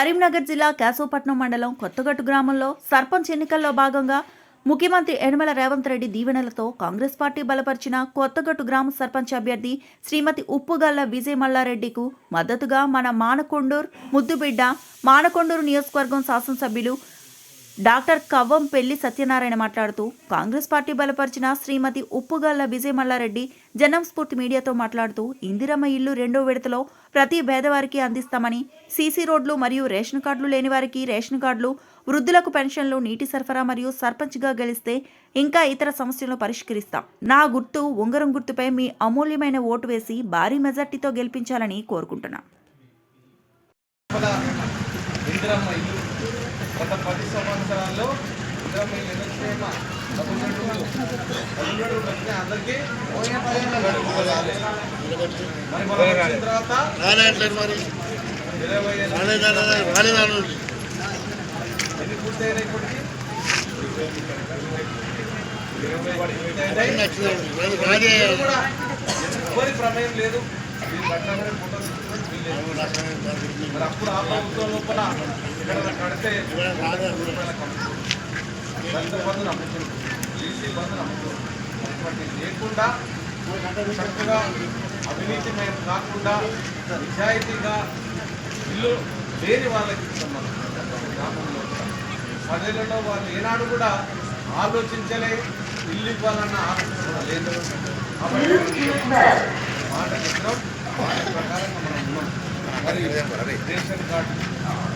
కరీంనగర్ జిల్లా కేశవపట్నం మండలం కొత్తగట్టు గ్రామంలో సర్పంచ్ ఎన్నికల్లో భాగంగా ముఖ్యమంత్రి యనమల రేవంత్ రెడ్డి దీవెనలతో కాంగ్రెస్ పార్టీ బలపరిచిన కొత్తగట్టు గ్రామ సర్పంచ్ అభ్యర్థి శ్రీమతి ఉప్పుగల్ల విజయ మల్లారెడ్డికు మద్దతుగా మన మానకొండూర్ ముద్దుబిడ్డ మానకొండూరు నియోజకవర్గం శాసనసభ్యులు డాక్టర్ కవ్వం పెళ్ళి సత్యనారాయణ మాట్లాడుతూ కాంగ్రెస్ పార్టీ బలపరిచిన శ్రీమతి ఉప్పుగల్ల విజయ మల్లారెడ్డి జనం స్ఫూర్తి మీడియాతో మాట్లాడుతూ ఇందిరమ్మ ఇల్లు రెండో విడతలో ప్రతి పేదవారికి అందిస్తామని సీసీ రోడ్లు మరియు రేషన్ కార్డులు లేని వారికి రేషన్ కార్డులు వృద్ధులకు పెన్షన్లు నీటి సరఫరా మరియు సర్పంచ్గా గెలిస్తే ఇంకా ఇతర సమస్యలను పరిష్కరిస్తాం. నా గుర్తు ఉంగరం గుర్తుపై మీ అమూల్యమైన ఓటు వేసి భారీ మెజార్టీతో గెలిపించాలని కోరుకుంటున్నాం. గత పది సంవత్సరాల్లో వచ్చినాయమ్మా పదకొండు పదకొండు వచ్చినాయి అందరికీ. మరి మనం వచ్చిన తర్వాత ఇరవై ఎన్ని పూర్తయినాయి ఇప్పటికి ఇరవై పూర్తయినాయి. ఎవరి ప్రమేయం లేదు మీరు కట్టాలని మరి అప్పుడు ఆ ప్రభుత్వం లోపల ఇక్కడ కడితే రూపాయల కంపెనీ దళిత బంధు నమ్ముతుంది బీసీ బంధు నమ్ముతుంది అటువంటి లేకుండా చక్కగా అవినీతిమయం కాకుండా నిజాయితీగా ఇల్లు లేని వాళ్ళకి ఇస్తాం మనం గ్రామంలో పదేళ్ళలో వాళ్ళు ఏనాడు కూడా ఆలోచించలే ఇల్లు ఇవ్వాలన్న ఆలోచన కూడా లేదు. కాబట్టి ఇస్తున్నాం మాట ప్రకారంగా మనం ఉన్నాం మరి రేషన్ కార్డు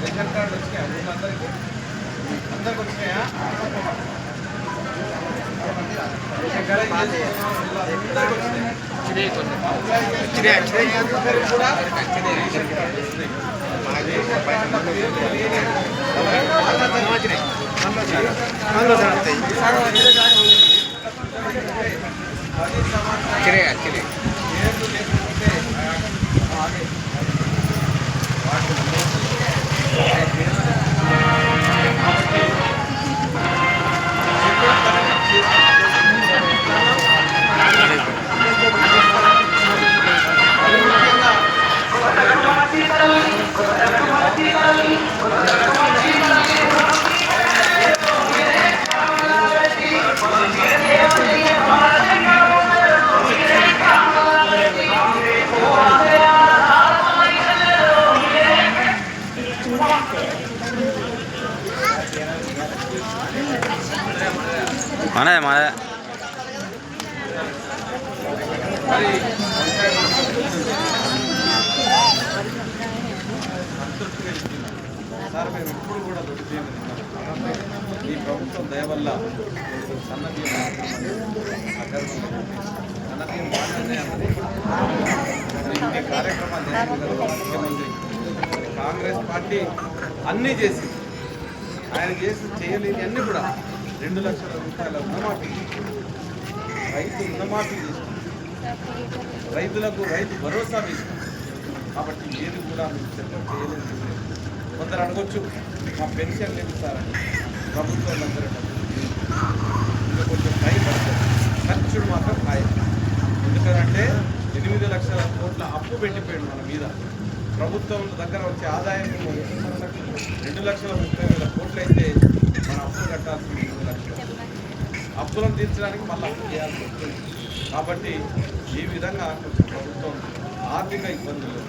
రేషన్ కార్డు వచ్చినాయా ఊళ్ళందరికీ అందరికి వచ్చినాయా రేషన్ కార్డు Okay. మాదే మాదే మరి సార్ మేము ఎప్పుడు కూడా దొరికి ఈ ప్రభుత్వం దయవల్ల సన్నబియ్యం సన్నబియ్యం బాగానే అన్నది కార్యక్రమాలు చేసింది ముఖ్యమంత్రి కాంగ్రెస్ పార్టీ అన్నీ చేసింది. ఆయన చేసి చేయలేని అన్నీ కూడా రెండు లక్షల రూపాయల రుణమాఫీ. రైతు రుణమాఫీ చేసింది రైతులకు రైతు భరోసా వేసింది కాబట్టి ఏది కూడా మీకు చెప్పడం చేయలేదు. కొందరు అడగొచ్చు మా పెన్షన్ లేదు సార్ ప్రభుత్వం అందరూ ఇంకా కొంచెం టైం పడుతుంది. ఖర్చుడు మాత్రం ఖాయం. ఎందుకంటే ఎనిమిది లక్షల కోట్ల అప్పు పెట్టిపోయాడు మన మీద. ప్రభుత్వం దగ్గర వచ్చే ఆదాయం రెండు లక్షల ముప్పై వేల కోట్లు అప్పులను తీర్చడానికి మళ్ళీ అప్పు చేయాల్సి వస్తుంది కాబట్టి ఈ విధంగా కొంచెం ప్రభుత్వం ఆర్థిక ఇబ్బందులు.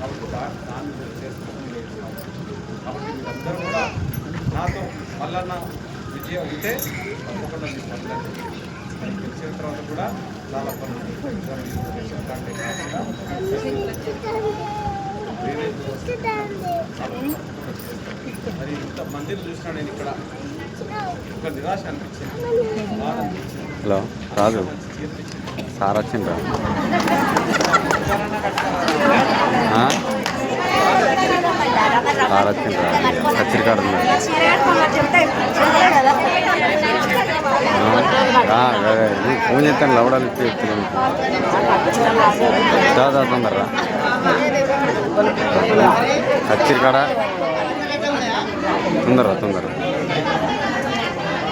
కాబట్టి దాన్ని చేసుకోవడం లేదు కాబట్టి మీరందరూ కూడా నాతో మల్లన్న విజయం ఉంటే తప్పకుండా మీకు మరి గెలిచిన తర్వాత కూడా చాలా పనులు. మరి ఇంత మందిని చూసినా నేను ఇక్కడ హలో రాజు. సార్ వచ్చిండ్రా. సార్ వచ్చిండ్రా. కచ్చిరికాడు ఉన్నాడు ఆ, ఫోన్ చేస్తాను లవడాలు ఇచ్చి చెప్తున్నాను దాదా తొందరరా కచ్చిరికాడ తొందర తొందర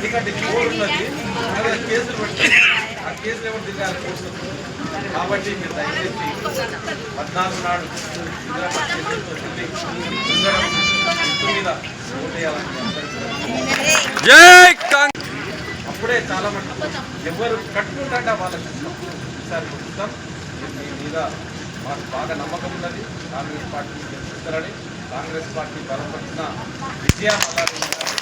ఎందుకంటే కోడ్ ఉన్నది. కేసులు పెట్టి ఆ కేసులు ఎవరు దిగాలి కోర్టు కాబట్టి మీరు దయచేసి పద్నాలుగు నాడు మీద అప్పుడే చాలా మంది ఎవరు కట్టుకుంటాంటే వాళ్ళకి? ఈసారి చూస్తాం మీ మీద మాకు బాగా నమ్మకం ఉన్నది. కాంగ్రెస్ పార్టీ గెలుస్తారని కాంగ్రెస్ పార్టీ బలపరిచిన విజయ మల్లారెడ్డి గారు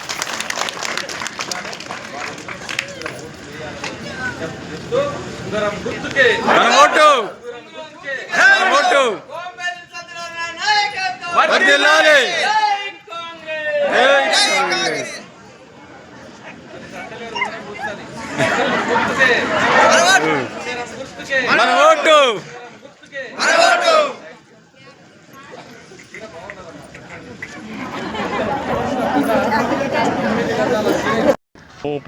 ఇలానే వాళ్ళ మీద ఓటు వేయాలని చెప్తూ సుందరం గుర్తుకే ఓటు మన ఓటు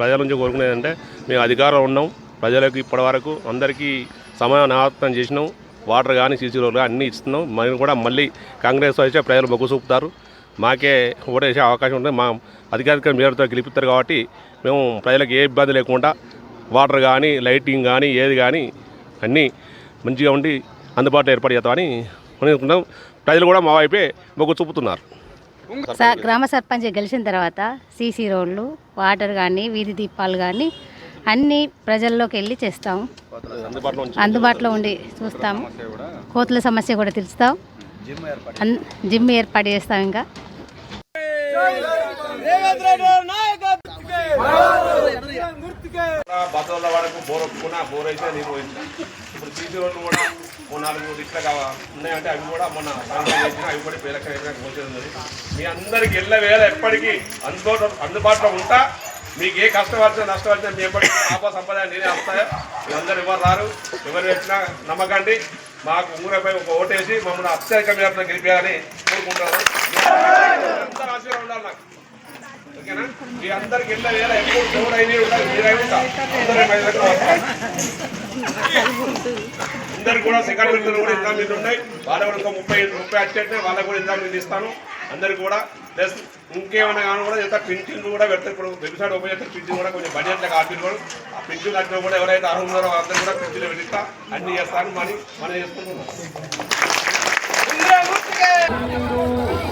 ప్రజల నుంచి కోరుకునేది అంటే మేము అధికారంలో ఉన్నాం. ప్రజలకు ఇప్పటివరకు అందరికీ సమానాత్మం చేసినాం. వాటర్ కానీ సీసీ రోడ్లు అన్నీ ఇస్తున్నాం. మేము కూడా మళ్ళీ కాంగ్రెస్ వచ్చే ప్రజలు మొగ్గు చూపుతారు. మాకే ఓటేసే అవకాశం ఉంటుంది. మా అధికారిక మేరతో గెలిపిస్తారు కాబట్టి మేము ప్రజలకు ఏ ఇబ్బంది లేకుండా వాటర్ కానీ లైటింగ్ కానీ ఏది కానీ అన్నీ మంచిగా ఉండి అందుబాటులో ఏర్పాటు చేస్తామని అనుకుంటున్నాం. ప్రజలు కూడా మా వైపే మొగ్గు చూపుతున్నారు. గ్రామ సర్పంచ్ గెలిచిన తర్వాత సీసీ రోడ్లు వాటర్ కానీ వీధి దీపాలు కానీ అన్నీ ప్రజల్లోకి వెళ్ళి చేస్తాం. అందుబాటులో ఉండి చూస్తాం. కోతుల సమస్య కూడా తెలుస్తాం జిమ్ ఏర్పాటు చేస్తాం ఇంకా. బద్దల వరకు బోర్ ఒప్పుకున్నా బోర్ అయితే నీరు పోయింది. ఇప్పుడు సీసీ రోడ్లు కూడా ఓ నాలుగు ఇట్లా కావా ఉన్నాయంటే అవి కూడా మొన్న అవి కూడా పేద పోతుంది మీ అందరికి వెళ్ళే వేళ ఎప్పటికీ అందుబాటులో అందుబాటులో ఉంటా. మీకు ఏ కష్టం వచ్చినా నష్టం వచ్చినా మీ ఎప్పటికీ ఆపా సంపద నేనే వస్తాయో మీరందరూ ఎవరు రారు ఎవరు వచ్చినా నమ్మకండి. మాకు ఉంగురపై ఒక ఓటేసి మమ్మల్ని అత్యధిక మీద గెలిపేయాలని కోరుకుంటున్నాను. అందరూ ఆశీర్వాదం ఉండాలి నాకు. ఓకేనా? మీ అందరికి వెళ్ళ వేళ ఎప్పుడు దేవుడు అయినా ఉండాలి మీరై ఉంటా. అందరు కూడా సెకండ్ విడతలు కూడా ఇంత ఉన్నాయి. వాళ్ళ కూడా ముప్పై ముప్పై వచ్చేట్టే వాళ్ళకు కూడా ఇంత ఇస్తాను. అందరికి కూడా ప్లస్ ఇంకేమైనా కానీ కూడా ఎంత పింఛన్ కూడా పెడతారు. ఇప్పుడు వెబ్సైట్ ఓపెన్ చేస్తే పింఛన్ కూడా కొంచెం బడ్జెట్లో ఆఫీస్ కూడా ఆ పింఛన్ కట్టిన కూడా ఎవరైతే అర్హులు ఉన్నారో అందరూ కూడా పింఛన్ పెట్టిస్తా. అన్ని చేస్తాను. మనీ మనం చేసుకుంటున్నాం